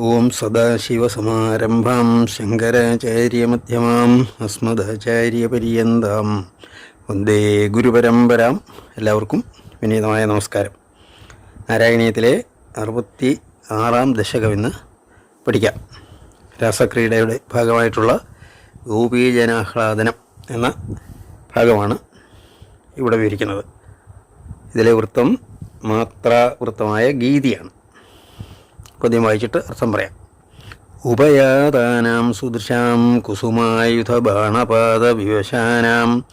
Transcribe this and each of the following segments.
ഓം സദാശിവസമാരംഭാം ശങ്കരാചാര്യമധ്യമാം അസ്മദാചാര്യപര്യന്താം. വന്ദേ ഗുരുപരമ്പരാം. എല്ലാവർക്കും വിനീതമായ നമസ്കാരം. നാരായണീയത്തിലെ അറുപത്തി ആറാം ദശകം ഇന്ന് പഠിക്കാം. രാസക്രീഡയുടെ ഭാഗമായിട്ടുള്ള ഗോപീജനാഹ്ലാദനം എന്ന ഭാഗമാണ് ഇവിടെ വിവരിക്കുന്നത്. ഇതിലെ വൃത്തം മാത്രാവൃത്തമായ ഗീതിയാണ്. പദ്യം വായിച്ചിട്ട് അർത്ഥം പറയാം. ഉപയാതാനാം സുദൃശാം കുസുമായുധ ബാണപാത വിവശാനാം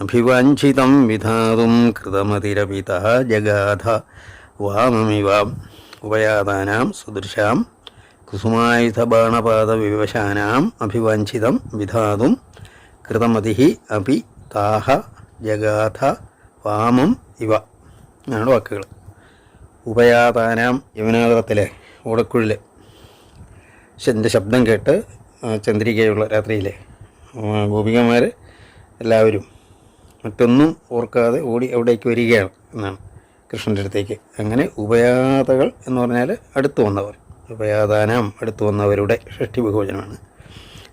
അഭിവാഞ്ചിതം വിധാതും കൃതമതിരപിത ജഗാധ വാമമിവ. ഉപയാതാനാം സുദൃശാം കുസുമായുധ ബാണപാത വിവശാനാം അഭിവാഞ്ചിതം വിധാതും കൃതമതി അപി താഹ ജഗാഥ വാമം ഇവ. എന്നാണ് വാക്കുകൾ. ഉപയാതാനാം യമുനാതത്തിലെ ഓടക്കുഴിൽ എന്റെ ശബ്ദം കേട്ട് ചന്ദ്രികയുള്ള രാത്രിയിലെ ഗോപികമാർ എല്ലാവരും മറ്റൊന്നും ഓർക്കാതെ ഓടി അവിടേക്ക് വരികയാണ് എന്നാണ് കൃഷ്ണന്റെ അടുത്തേക്ക്. അങ്ങനെ ഉപയാതകൾ എന്ന് പറഞ്ഞാൽ അടുത്തു വന്നവർ. ഉപയാതാനാം അടുത്തു വന്നവരുടെ ഷഷ്ടി ബഹുവചനമാണ്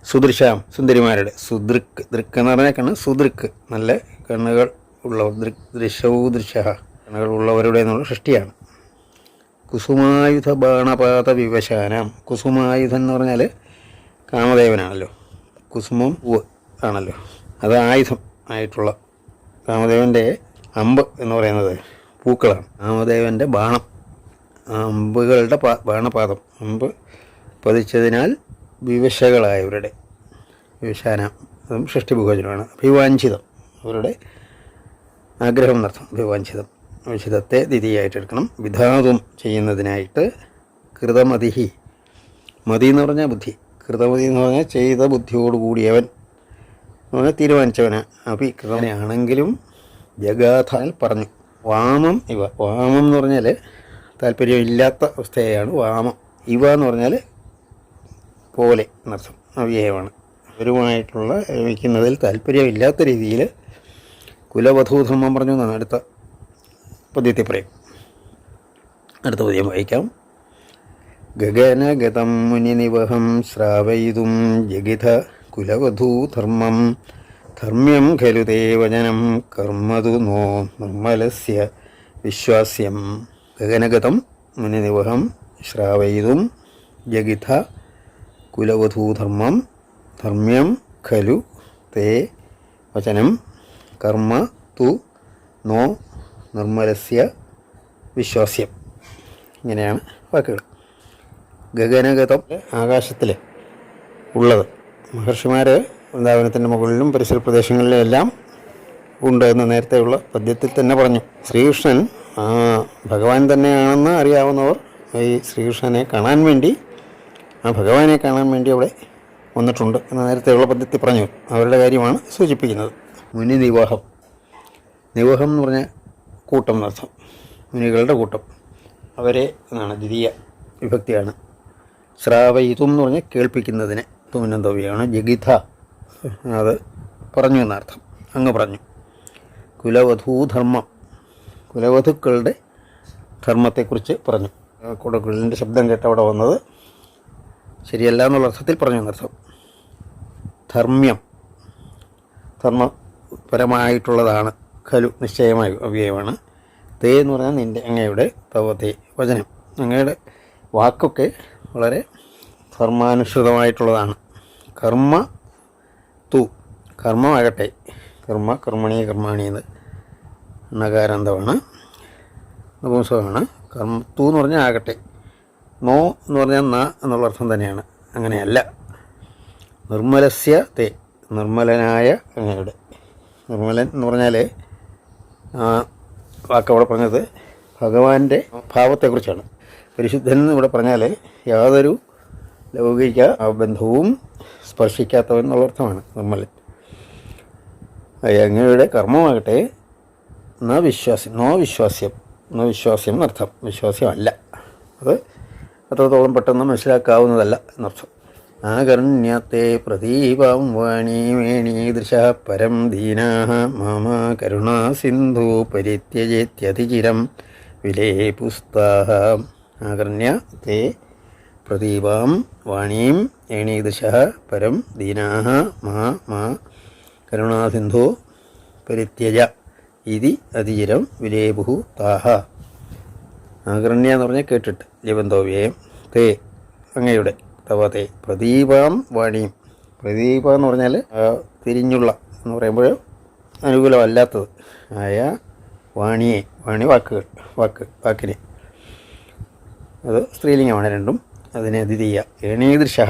സുദൃശാം സുന്ദരിമാരുടെ സുദൃക്ക് ദൃക്ക് എന്ന് പറഞ്ഞാൽ കണ്ണ് സുദൃക്ക് നല്ല കണ്ണുകൾ ഉള്ളവർ ദൃക് ദൃശൗ ദൃശ കണ്ണുകൾ ഉള്ളവരുടെ എന്നുള്ള സൃഷ്ടിയാണ് കുസുമായുധ ബാണപാത വിവശാനാം കുസുമായുധം എന്ന് പറഞ്ഞാൽ കാമദേവനാണല്ലോ. കുസുമം ഉവ് ആണല്ലോ. അത് ആയുധം ആയിട്ടുള്ള കാമദേവന്റെ അമ്പ് എന്ന് പറയുന്നത് പൂക്കളാണ്. കാമദേവന്റെ ബാണം. അമ്പുകളുടെ പാ ബാണപാദം. അമ്പ് പതിച്ചതിനാൽ വിവശകളായവരുടെ വിവശാനം. അതും ഷഷ്ടിഭുഭോജനമാണ് അഭിവാഞ്ചിതം. അവരുടെ ആഗ്രഹം നടത്തും അഭിവാഞ്ചിതം. വിശുദ്ധത്തെ ദിതിയായിട്ട് എടുക്കണം വിധാതും ചെയ്യുന്നതിനായിട്ട് കൃതമതിഹി. മതി എന്ന് പറഞ്ഞാൽ ബുദ്ധി. കൃതമതി എന്ന് പറഞ്ഞാൽ ചെയ്ത ബുദ്ധിയോടുകൂടിയവൻ എന്ന് പറഞ്ഞാൽ തീരുമാനിച്ചവന്. കൃതനെയാണെങ്കിലും ജഗാഥാൽ പറഞ്ഞു. വാമം ഇവ. വാമം എന്ന് പറഞ്ഞാൽ താല്പര്യമില്ലാത്ത അവസ്ഥയാണ് വാമം. ഇവ എന്ന് പറഞ്ഞാൽ പോലെ എന്നർത്ഥം അവ്യയമാണ്. അവരുമായിട്ടുള്ള വയ്ക്കുന്നതിൽ താല്പര്യമില്ലാത്ത രീതിയിൽ കുലവധൂധർമ്മം പറഞ്ഞു എന്നാണ് അടുത്ത പദ്യത്തെ പറയും. അടുത്ത പദ്യം വായിക്കാം. ഗഗനഗതം മുനിനിവഹം ശ്രാവയിതും ജഗിത കുലവധൂധർമ്മം. ധർമ്മ്യം ഖലു തേ വചനം കർമ്മതു നോ നിർമ്മലസ്യ വിശ്വാസ്യം. ഗഗനഗതം മുനിനിവഹം ശ്രാവയിതും ജഗിത കുലവധൂധർമ്മം. ധർമ്മ്യം ഖലു തേ വചനം കർമ്മ തു നോ നിർമ്മലസ്യ വിശ്വാസ്യം. ഇങ്ങനെയാണ് വാക്കുകൾ. ഗഗനഗതം ആകാശത്തിൽ ഉള്ളത്. മഹർഷിമാർ വൃന്ദാവനത്തിന്റെ മുകളിലും പരിസര പ്രദേശങ്ങളിലും എല്ലാം ഉണ്ട് എന്ന് നേരത്തെയുള്ള പദ്യത്തിൽ തന്നെ പറഞ്ഞു. ശ്രീകൃഷ്ണൻ ഭഗവാൻ തന്നെയാണെന്ന് അറിയാവുന്നവർ ഈ ശ്രീകൃഷ്ണനെ കാണാൻ വേണ്ടി ആ ഭഗവാനെ കാണാൻ വേണ്ടി അവിടെ വന്നിട്ടുണ്ട് എന്ന് നേരത്തെയുള്ള പദ്ധതി പറഞ്ഞു. അവരുടെ കാര്യമാണ് സൂചിപ്പിക്കുന്നത്. മുനി നിവാഹം നിവാഹം എന്ന് പറഞ്ഞാൽ കൂട്ടം എന്നർത്ഥം. മുനികളുടെ കൂട്ടം. അവരെ എന്നാണ് ദ്വിതീയ വിഭക്തിയാണ്. ശ്രാവയിതും എന്ന് പറഞ്ഞാൽ കേൾപ്പിക്കുന്നതിന് തുമനന്തവ്യാണ്. ജഗിഥ അത് പറഞ്ഞു എന്നർത്ഥം. അങ്ങ് പറഞ്ഞു. കുലവധൂധർമ്മം. കുലവധുക്കളുടെ ധർമ്മത്തെക്കുറിച്ച് പറഞ്ഞു. കുടക്കുഴലിന്റെ ശബ്ദം കേട്ട് അവിടെ വന്നത് ശരിയല്ല എന്നുള്ള അർത്ഥത്തിൽ പറഞ്ഞു എന്നർത്ഥം. ധർമ്മ്യം. ധർമ്മപരമായിട്ടുള്ളതാണ്. ഖലു നിശ്ചയമായ അവ്യയമാണ് തേ എന്ന് പറഞ്ഞാൽ നിന്റെ അങ്ങയുടെ തവത്തെ വചനം. അങ്ങയുടെ വാക്കൊക്കെ വളരെ കർമാനുസൃതമായിട്ടുള്ളതാണ് കർമ്മ തു കർമ്മമാകട്ടെ. കർമ്മ കർമ്മണി കർമാണി എന്ന് നകാരാന്തമാണ് നപുംസകമാണ്. കർമ്മ തു എന്ന് പറഞ്ഞാൽ ആകട്ടെ. നോ എന്ന് പറഞ്ഞാൽ ന എന്നുള്ള അർത്ഥം തന്നെയാണ്. അങ്ങനെയല്ല. നിർമ്മലസ്യ തേ നിർമ്മലനായ അങ്ങയുടെ. നിർമ്മലൻ എന്ന് പറഞ്ഞാൽ വാക്ക് അവിടെ പറഞ്ഞത് ഭഗവാന്റെ ഭാവത്തെക്കുറിച്ചാണ്. പരിശുദ്ധൻ എന്ന് ഇവിടെ പറഞ്ഞാൽ യാതൊരു ലൗകിക ബന്ധവും സ്പർശിക്കാത്തവൻ എന്നുള്ള അർത്ഥമാണ് നമ്മൾ അങ്ങയുടെ കർമ്മമാകട്ടെ ന വിശ്വാസ്യം നോ വിശ്വാസ്യം ന വിശ്വാസ്യം എന്നർത്ഥം. വിശ്വാസ്യമല്ല. അത് അത്രത്തോളം പെട്ടെന്ന് മനസ്സിലാക്കാവുന്നതല്ല എന്നർത്ഥം. ആകർണ്യത്തെ പ്രദീപം വാണീമേണീദൃശ പരം ദീനാ മമ കരുണാസിന്ധു പരിത്യജേത്യതിചിരം പരിത്യജേത്യതിചിരം വിലേപുസ്താഹ ആകർണ്യ തേ പ്രദീപാം വാണീം ഏണീദൃശ പരം ദീനാഹ മാ മാ കരുണാസിന്ധു പരിത്യജ ഇതി അതിചിരം വിലേപുഹു താഹ ആകർണ്യ എന്ന് പറഞ്ഞാൽ കേട്ടിട്ട് ജീവന്തോവ്യേ തേ അങ്ങയുടെ. തവ പ്രദീപം വാണിയും പ്രദീപം എന്ന് പറഞ്ഞാൽ തിരിഞ്ഞുള്ള എന്ന് പറയുമ്പോൾ അനുകൂലമല്ലാത്തത്. ആയ വാണിയെ വാണി വാക്കുകൾ വാക്ക് വാക്കിനെ. അത് സ്ത്രീലിംഗമാണ് രണ്ടും. അതിനെ അതിഥീയ ഏണീദൃശ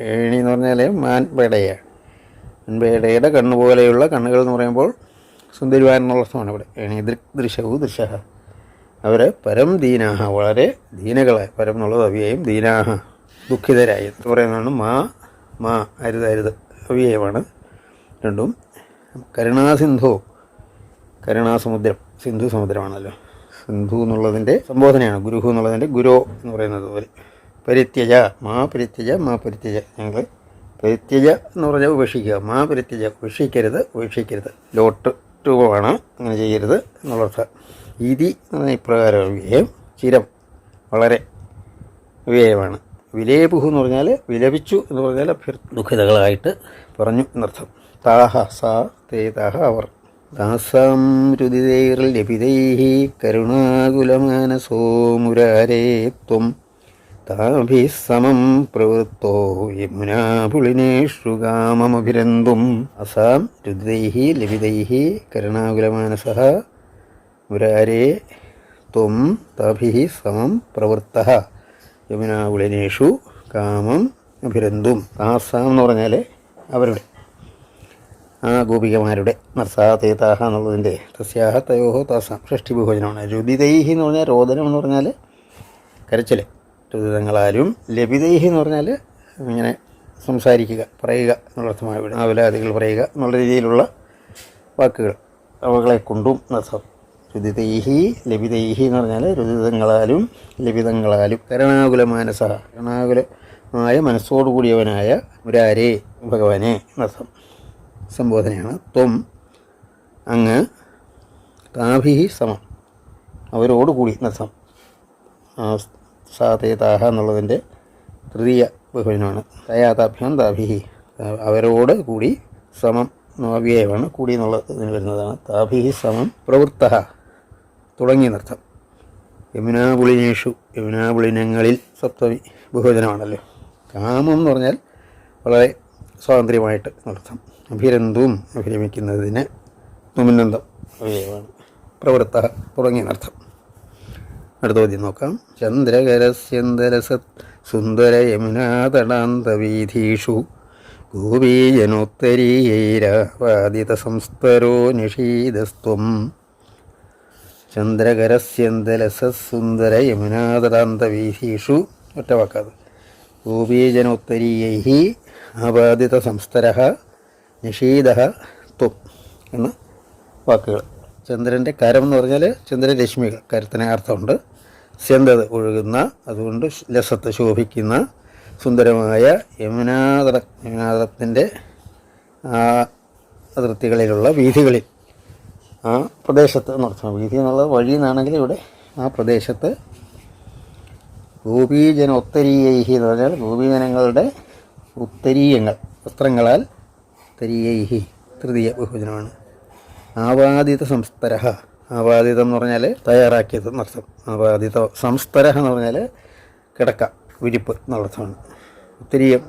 ഏണി എന്ന് പറഞ്ഞാൽ മാൻപേടയ. മാൻപേടയുടെ കണ്ണുപോലെയുള്ള കണ്ണുകൾ എന്ന് പറയുമ്പോൾ സുന്ദരിവാൻ എന്നുള്ള ഇവിടെ. ഏണീദൃ ദൃശവും ദൃശ അവർ പരം ദീനാഹ വളരെ ദീനകളെ. പരം എന്നുള്ളത് അവ്യയം ദീനാഹ. ദുഃഖിതരായി. എന്ന് പറയുന്നതാണ് മാ മാ അരുത് അരുത്. അവ്യയമാണ് രണ്ടും. കരുണാസിന്ധു കരുണാസമുദ്രം. സിന്ധു സമുദ്രമാണല്ലോ. സിന്ധു എന്നുള്ളതിന്റെ സംബോധനയാണ്. ഗുരുഹു എന്നുള്ളതിന്റെ ഗുരു എന്ന് പറയുന്നത് പോലെ പരിത്യജ മാ പരിത്യജ മാ പരിത്യജ. ഞങ്ങൾ പരിത്യജ എന്ന് പറഞ്ഞാൽ ഉപേക്ഷിക്കുക. മാ പരിത്യജ ഉപേക്ഷിക്കരുത് ഉപേക്ഷിക്കരുത്. ലോട്ട് രൂപമാണ് അങ്ങനെ ചെയ്യരുത് എന്നുള്ളർത്ഥം. പറഞ്ഞാൽ ഇപ്രകാരം വ്യയം ചിരം വളരെ വ്യയമാണ് വിലേപുഹു എന്ന് പറഞ്ഞാൽ വിലപിച്ചു എന്ന് പറഞ്ഞാൽ അഭ്യർ ദുഃഖിതകളായിട്ട് പറഞ്ഞു എന്നർത്ഥം. താഹ സാ തേ താഹ അവർ. ദാസാം രുതിതൈർ ലഭിതൈ കരുണാകുലമാനസോ മുരാരേ ത്വം. താഭിः സമം പ്രവൃത്തോ യമുനാപുളിനേഷു കാമമഭിരന്തും അസാം രുദിതൈः ലഭിതൈः കരുണാകുലമാനസः മുരാരേ ത്വം തഭി സമം പ്രവൃത്ത യമുനാകുളിനേഷു കാമം അഭിരന്തും താസാം എന്ന് പറഞ്ഞാൽ അവരുടെ ആ ഗോപികമാരുടെ നർസാതേതാഹ എന്നുള്ളതിന്റെ തസ്യാഹ തയോഹോ താസാം ഷഷ്ടി ബഹുവചനമാണ് രുദിതൈഹി എന്ന് പറഞ്ഞാൽ രോദനം എന്ന് പറഞ്ഞാൽ കരച്ചിൽ രുദിതങ്ങളാലും ലഭിതൈഹി എന്ന് പറഞ്ഞാൽ ഇങ്ങനെ സംസാരിക്കുക പറയുക എന്നുള്ള അർത്ഥമാണ് ഇവിടെ. ആവലാദികൾ പറയുക എന്നുള്ള രീതിയിലുള്ള വാക്കുകൾ. അവകളെ കൊണ്ടും എന്നർത്ഥം രുദിതൈഹി ലഭിതൈഹി എന്ന് പറഞ്ഞാൽ രുദിതങ്ങളാലും ലഭിതങ്ങളാലും കരണാകുല മാനസ കരുണാകുലമായ മനസ്സോടുകൂടിയവനായ മുരാരേ ഭഗവാനെ എന്നർത്ഥം സംബോധനയാണ്. ത്വം അങ്ങ് താഭി സമം. അവരോടുകൂടി നസം ആ സാതേതാഹ എന്നുള്ളതിന്റെ തൃതീയ ബഹുവചനമാണ്. തയാതാഭ്യാം താഭിഹി അവരോട് കൂടി സമം അവ്യയമാണ് കൂടി എന്നുള്ളത് ഇതിന് വരുന്നതാണ്. താഭിഹി സമം പ്രവൃത്ത. തുടങ്ങിയ നൃത്തം യമുനാപുളിനേഷു യമുനാപുളിനങ്ങളിൽ സപ്തമി ബഹുവചനമാണല്ലോ കാമം എന്ന് പറഞ്ഞാൽ വളരെ സ്വാതന്ത്ര്യമായിട്ട് നടത്താം അഭിരന്തവും അഭിരമിക്കുന്നതിന് തുമിനന്ദം അവയവമാണ് പ്രവൃത്ത തുടങ്ങിയ അർത്ഥം അടുത്ത ചോദ്യം നോക്കാം. ചന്ദ്രകരസ്യന്തരസത് സുന്ദര യമുനാതടാന്തവീഥീഷു ഗോപീജനോത്തരീയൈരാവാദിത സംസ്തരോ നിഷീദസ്ത്വം ചന്ദ്രകരസ്യന്തലസുന്ദര ഒറ്റ വാക്കാത്. ഗോപീജനോത്തരീയൈ ആപാദിത സംസ്തര നിഷീദ ത്വം എന്ന വാക്കുകൾ. ചന്ദ്രന്റെ കരം എന്ന് പറഞ്ഞാൽ ചന്ദ്രരശ്മികൾ കരത്തിന് അർത്ഥമുണ്ട്. സ്യന്തത് ഒഴുകുന്ന അതുകൊണ്ട് ലസത്ത് ശോഭിക്കുന്ന സുന്ദരമായ യമുനാതട യമുനാതടത്തിന്റെ അതിർത്തികളിലുള്ള വീഥികളിൽ ആ പ്രദേശത്ത് എന്നർത്ഥം വീതി എന്നുള്ളത് വഴി എന്നാണെങ്കിൽ ഇവിടെ ആ പ്രദേശത്ത് ഗോപീജന ഉത്തരീയൈഹി എന്ന് പറഞ്ഞാൽ ഗോപീജനങ്ങളുടെ ഉത്തരീയങ്ങൾ വസ്ത്രങ്ങളാൽ ഉത്തരീയൈഹി തൃതീയ ബഹുജനമാണ്. ആവാദിത സംസ്തര ആവാദിതം എന്ന് പറഞ്ഞാൽ തയ്യാറാക്കിയത് എന്നർത്ഥം ആവാദിത സംസ്തര എന്ന് പറഞ്ഞാൽ കിടക്ക വിരിപ്പ് എന്നർത്ഥമാണ് ഉത്തരീയം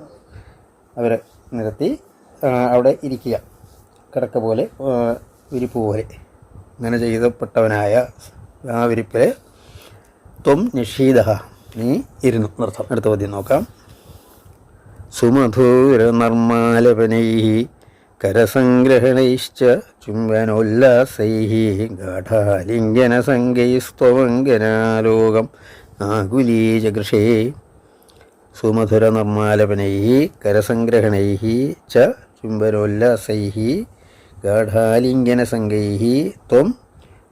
അവരെ നിരത്തി അവിടെ ഇരിക്കുക. കിടക്ക പോലെ വിരിപ്പ് പോലെ അങ്ങനെ ചെയ്തപ്പെട്ടവനായ ആ വിരിപ്പിൽ ത്വം നിഷീദ നീ ഇരുന്നു. എന്നർത്ഥം അടുത്ത പദ്യം നോക്കാം. സുമധുരനർമാലപനൈ കരസംഗ്രഹണൈശ്ച ചുംബനോല്ലാസൈ ഗാഠാലിംഗനസംഗൈസ്ത്വമംഗനാലോകം ആകുലീജകൃഷേ സുമധുരനർമാലപനൈ കരസംഗ്രഹണൈ ച ചുംബനോല്ലാസൈ ഗാഠാലിംഗനസംഗൈ ത്വം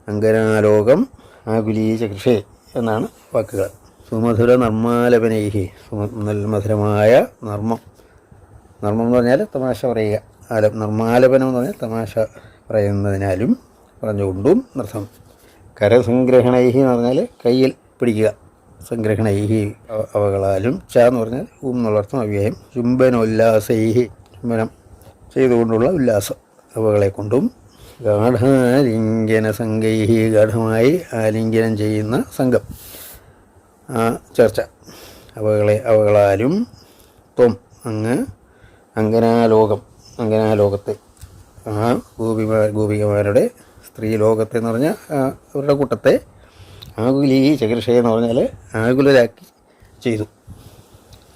അങ്കനാലോകം ആകുലീചകൃഷേ എന്നാണ് വാക്കുകൾ. സുമധുര നർമാലപനൈഹി സുമ മധുരമായ നർമ്മം. നർമ്മം എന്ന് പറഞ്ഞാൽ തമാശ പറയുക. ആല നർമാലപനം എന്ന് പറഞ്ഞാൽ തമാശ പറയുന്നതിനാലും പറഞ്ഞുകൊണ്ടും നൃത്തം കരസംഗ്രഹണൈഹി എന്ന് പറഞ്ഞാൽ കയ്യിൽ പിടിക്കുക. സംഗ്രഹണൈഹി അവ- അവകളാലും ച എന്ന് പറഞ്ഞാൽ ഊം എന്നുള്ള അർത്ഥം അവ്യയം. ചുംബനോല്ലാസൈഹി ചുംബനം ചെയ്തുകൊണ്ടുള്ള ഉല്ലാസം. അവകളെ കൊണ്ടും ഗാഠാലിംഗന സംഗൈഹി ഗാഠമായി ആലിംഗനം ചെയ്യുന്ന സംഘം. ചർച്ച. അവകളെ അവകളാലും ത്വം അങ്ങ് അങ്കനാലോകം അങ്കനാലോകത്തെ. ആ ഗോപിമാർ ഗോപികമാരുടെ സ്ത്രീ ലോകത്തെ എന്ന് പറഞ്ഞാൽ അവരുടെ കൂട്ടത്തെ ആകുലീ ചികിത്സയെ എന്ന് പറഞ്ഞാൽ ആകുലരാക്കി ചെയ്തു.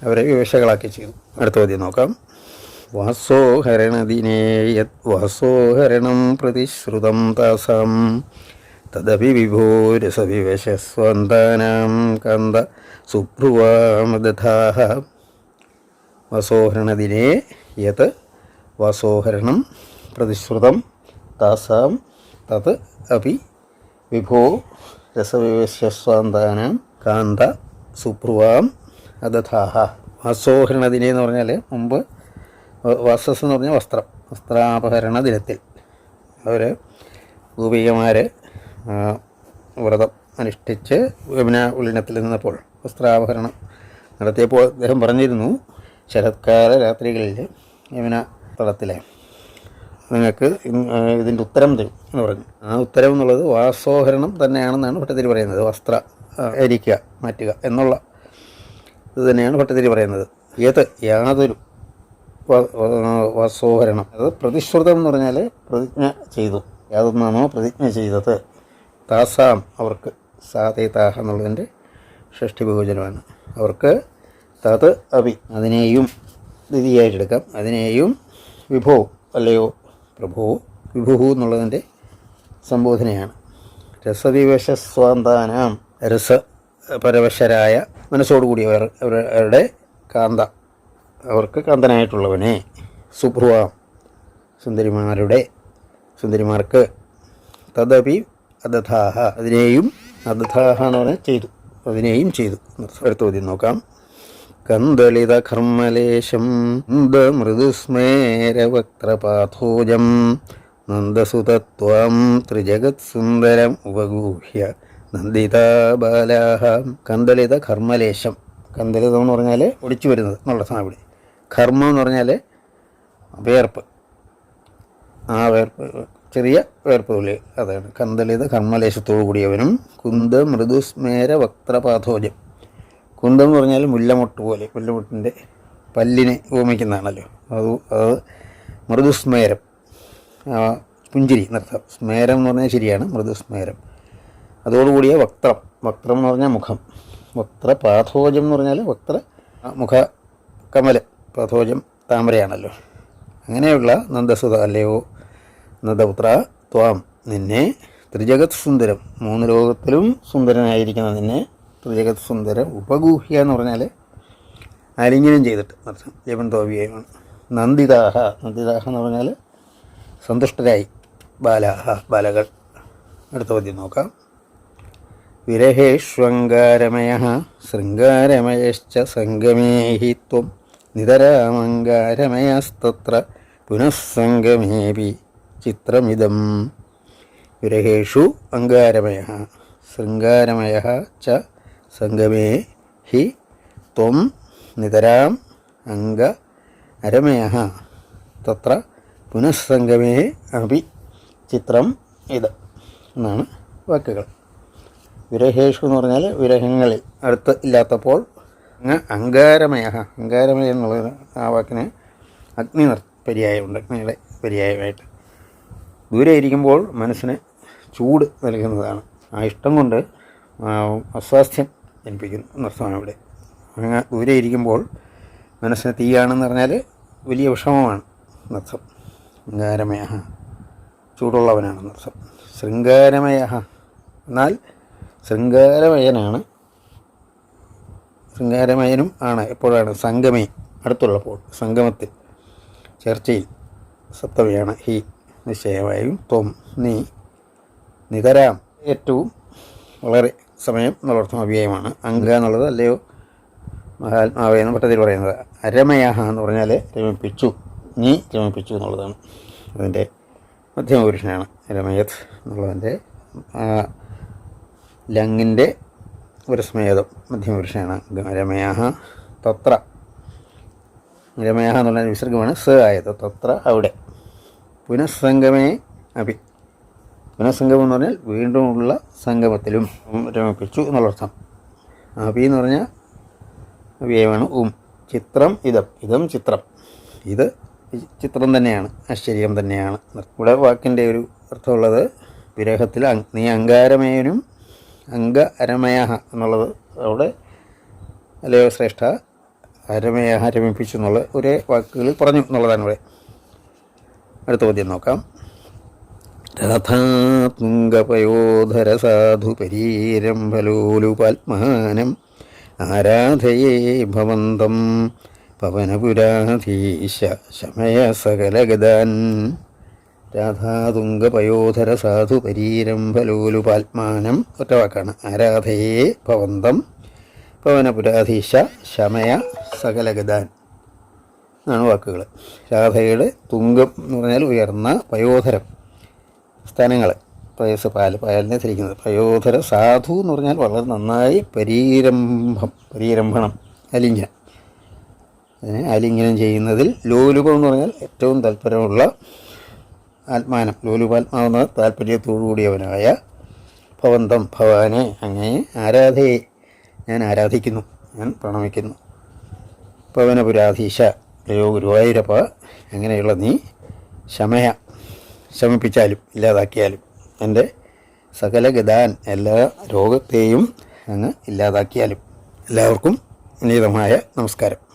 അവരെ വിവശകളാക്കി ചെയ്തു. അടുത്ത ചോദ്യം നോക്കാം. വാസോഹരണദിനേ വാസോഹരണം പ്രതിശ്രുതം താസാം. തദപി വിഭോരസവിവശസ്വന്താനാം കന്ദ സുഭ്രുവാമദധാഹ വസോഹരണദിനേ യത് വസോഹരണം പ്രതിശ്രുതം താസാം. തത് അപി വിഭോ രസവിവശസ്വാന്താനം കാന്ത സുപ്രുവാം അദഥാഹ വസോഹരണദിനേ എന്ന് പറഞ്ഞാൽ മുമ്പ് വസസ് എന്ന് പറഞ്ഞാൽ വസ്ത്രം വസ്ത്രാപഹരണ ദിനത്തിൽ. അവർ ഗോപികമാർ വ്രതം അനുഷ്ഠിച്ച് യമുന ഉള്ളിനത്തിൽ നിന്നപ്പോൾ വസ്ത്രാപഹരണം നടത്തിയപ്പോൾ അദ്ദേഹം പറഞ്ഞിരുന്നു ശരത്കാല രാത്രികളിൽ യമുന തടത്തിലെ നിങ്ങൾക്ക് ഇതിന്റെ ഉത്തരം തരും എന്ന് പറഞ്ഞു. ആ ഉത്തരം എന്നുള്ളത് വാസോഹരണം തന്നെയാണെന്നാണ് ഭട്ടതിരി പറയുന്നത്. വസ്ത്ര അരിക്കുക മാറ്റുക എന്നുള്ള ഇത് തന്നെയാണ് ഭട്ടതിരി പറയുന്നത്. ഏത്? യാതൊരു വസോഹരണം. അത് പ്രതിശ്രുതം എന്ന് പറഞ്ഞാൽ പ്രതിജ്ഞ ചെയ്തു. യാതൊന്നാണോ പ്രതിജ്ഞ ചെയ്തത് താസാം അവർക്ക് സാതേ താഹ എന്നുള്ളതിന്റെ ഷഷ്ടി ബഹുജനമാണ് അവർക്ക് തത് അഭി അതിനെയും ദ്വിതീയായിട്ടെടുക്കാം. അതിനെയും വിഭോ അല്ലയോ പ്രഭോ വിഭുഹു എന്നുള്ളതിന്റെ സംബോധനയാണ്. രസവിവശസ്വാന്താനാം രസ പരവശരായ മനസ്സോടുകൂടി അവർ അവരുടെ കാന്ത അവർക്ക് കാന്തനായിട്ടുള്ളവനെ സുപ്രുവ സുന്ദരിമാരുടെ സുന്ദരിമാർക്ക് തദപി അദഥാഹ അതിനെയും അദഥാഹ എന്ന് പറഞ്ഞാൽ ചെയ്തു. അതിനെയും ചെയ്തു. അടുത്ത ചോദ്യം നോക്കാം. കന്ദളിത കർമ്മലേശം മൃദുസ്മേരവക്ത്രപാഥോജം നന്ദസുതത്വം ത്രിജഗത് സുന്ദരം ഉപഗൂഹ്യ നന്ദിതാബാലാഹ കന്ദളിത കർമ്മലേശം കന്ദളിതം എന്ന് പറഞ്ഞാൽ ഒടിച്ചു വരുന്നത് എന്നുള്ള സാധനം ഇവിടെ. കർമ്മം എന്ന് പറഞ്ഞാൽ വേർപ്പ്. ആ വേർപ്പ് ചെറിയ വേർപ്പ് വിളി അതാണ്. കന്തളിത കർമ്മലേശത്തോടു കൂടിയവനും കുന്ത മൃദുസ്മേര വക്രപാഥോജം കുന്തം എന്ന് പറഞ്ഞാൽ മുല്ലമുട്ട് പോലെ മുല്ലമുട്ടിന്റെ പല്ലിനെ ഉപമിക്കുന്നതാണല്ലോ അത് അത് മൃദുസ്മേരം. പുഞ്ചിരി നൃത്തം സ്മേരം എന്ന് പറഞ്ഞാൽ ശരിയാണ് മൃദുസ്മേരം. അതോടുകൂടിയ വക്രം. വക്രം എന്ന് പറഞ്ഞാൽ മുഖം. വക്രപാഥോജം എന്ന് പറഞ്ഞാൽ വക്ര മുഖ കമല. പാഥോജം താമരയാണല്ലോ. അങ്ങനെയുള്ള നന്ദസുത അല്ലയോ? നന്ദപുത്ര ത്വാം നിന്നെ ത്രിജഗത് സുന്ദരം. മൂന്ന് ലോകത്തിലും സുന്ദരനായിരിക്കുന്ന നിന്നെ ത്രിജഗത് സുന്ദരം ഉപഗൂഹ്യ എന്ന് പറഞ്ഞാൽ ആലിംഗനം ചെയ്തിട്ട് അർത്ഥം ജപൻ തോവിയമാണ് നന്ദിതാഹ നന്ദിതാഹ എന്ന് പറഞ്ഞാൽ സന്തുഷ്ടരായി. ബാലാഹ ബാലകൾ. അടുത്ത പദ്യം നോക്കാം. വിരഹേഷ്വങ്കാരമയ ശൃംഗാരമയശ്ച സംഗമേ ത്വം. നിതരാമങ്കാരമയസ്തത്ര പുനഃസംഗമേപി ചിത്രമിതം. വിരഹേഷു അങ്കാരമയ ശൃംഗാരമയ ച സംഗമേ ഹി ത്വം നിതരാം അംഗ അരമയ തത്ര പുനഃസംഗമേ അപി ചിത്രം ഇത് എന്നാണ് വാക്കുകൾ. വിരഹേഷു എന്ന് പറഞ്ഞാൽ വിരഹങ്ങളിൽ അടുത്ത് ഇല്ലാത്തപ്പോൾ അങ്ങ് അങ്കാരമയ അങ്കാരമയ എന്നുള്ളത് ആ വാക്കിന് അഗ്നി പര്യായമുണ്ട്. അഗ്നിയുടെ പര്യായമായിട്ട്. ദൂരെ ഇരിക്കുമ്പോൾ മനസ്സിന് ചൂട് നൽകുന്നതാണ്. ആ ഇഷ്ടം കൊണ്ട് അസ്വാസ്ഥ്യം ജനിപ്പിക്കുന്നു. എന്നർത്ഥമാണ് ഇവിടെ. അങ്ങ് ദൂരെ ഇരിക്കുമ്പോൾ മനസ്സിന് തീയാണെന്ന് പറഞ്ഞാൽ വലിയ വിഷമമാണ്. എന്നർത്ഥം ചൂടുള്ളവനാണ് നൃത്തം ശൃംഗാരമയ. എന്നാൽ ശൃംഗാരമയനാണ് ശൃംഗാരമയനും ആണ്. എപ്പോഴാണ്? സംഗമേ. അടുത്തുള്ളപ്പോൾ. സംഗമത്തിൽ. ചർച്ചയിൽ. സപ്തമിയാണ് ഹി. നിശ്ചയമായും ത്വം. നീ. നിതരാം. ഏറ്റവും വളരെ സമയം എന്നുള്ളർത്ഥം അവ്യയമാണ്. അംഗ എന്നുള്ളത് അല്ലയോ? മഹാത്മാവേ എന്ന പട്ടത്തിൽ പറയുന്നത്. അരമയഹ എന്ന് പറഞ്ഞാൽ രമിപ്പിച്ചു. നീ രമിപ്പിച്ചു എന്നുള്ളതാണ്. അതിന്റെ മധ്യമപുരുഷനാണ്. രമയത് എന്നുള്ളതിന്റെ ലങ്ങിന്റെ പുരസ്മേതം മധ്യമപുരുഷനാണ് രമയ തത്ര. രമയ എന്ന് പറഞ്ഞാൽ വിസർഗമാണ് സ ആയത്. തത്ര അവിടെ. പുനഃസംഗമേ അഭി പുനഃസംഗമം എന്ന് പറഞ്ഞാൽ വീണ്ടുമുള്ള സംഗമത്തിലും രമിപ്പിച്ചു എന്നുള്ളർത്ഥം. അഭി എന്ന് പറഞ്ഞാൽ അവയവമാണ് ഉം. ചിത്രം ഇതം. ഇതം ചിത്രം. ഇത് ചിത്രം തന്നെയാണ്. ആശ്ചര്യം തന്നെയാണ്. ഇവിടെ വാക്കിന്റെ ഒരു അർത്ഥമുള്ളത് വിരഹത്തിൽ നീ അങ്കാരമേനും അംഗ അരമയ എന്നുള്ളത് അവിടെ അല്ലയോ ശ്രേഷ്ഠ അരമയ രമിപ്പിച്ചു എന്നുള്ള ഒരേ വാക്കുകൾ പറഞ്ഞു എന്നുള്ളതാണ് ഇവിടെ. അടുത്ത ചോദ്യം നോക്കാം. രാധാതുംഗപയോധര സാധു പരീരംഭലോലുപാത്മാനം ആരാധയേ ഭവന്തം പവനപുരാധീശ ശമയ സകലഗതാൻ രാധാതുംഗപയോധര സാധു പരീരംഭലോലുപാത്മാനം ഒറ്റ വാക്കാണ് ആരാധയേ ഭവന്തം. പവനപുരാധീശ ശമയ സകലഗതാൻ. എന്നാണ് വാക്കുകൾ രാധയുടെ തുങ്കം എന്ന് പറഞ്ഞാൽ ഉയർന്ന പയോധരം. സ്ഥാനങ്ങൾ പയസ് പാൽ പാലിനെ ധരിക്കുന്നത്. പയോധര സാധു എന്ന് പറഞ്ഞാൽ വളരെ നന്നായി പരീരംഭം. പരീരംഭണം. അലിംഗനം. അതിനെ ആലിംഗനം ചെയ്യുന്നതിൽ ലോലുപം എന്ന് പറഞ്ഞാൽ ഏറ്റവും താല്പര്യമുള്ള ആത്മാനം ലോലുപാത്മാവെന്ന താല്പര്യത്തോടുകൂടിയവനായ ഭവന്തം ഭവാനെ അങ്ങനെ ആരാധയെ ഞാൻ ആരാധിക്കുന്നു ഞാൻ പ്രണമിക്കുന്നു. പവനപുരാധീശ അയ്യോ ഗുരുവായൂരപ്പ അങ്ങനെയുള്ള നീ ശമയ ശമിപ്പിച്ചാലും ഇല്ലാതാക്കിയാലും എന്റെ സകല ഗതാൻ എല്ലാ രോഗത്തെയും അങ്ങ് ഇല്ലാതാക്കിയാലും. എല്ലാവർക്കും വിനീതമായ നമസ്കാരം.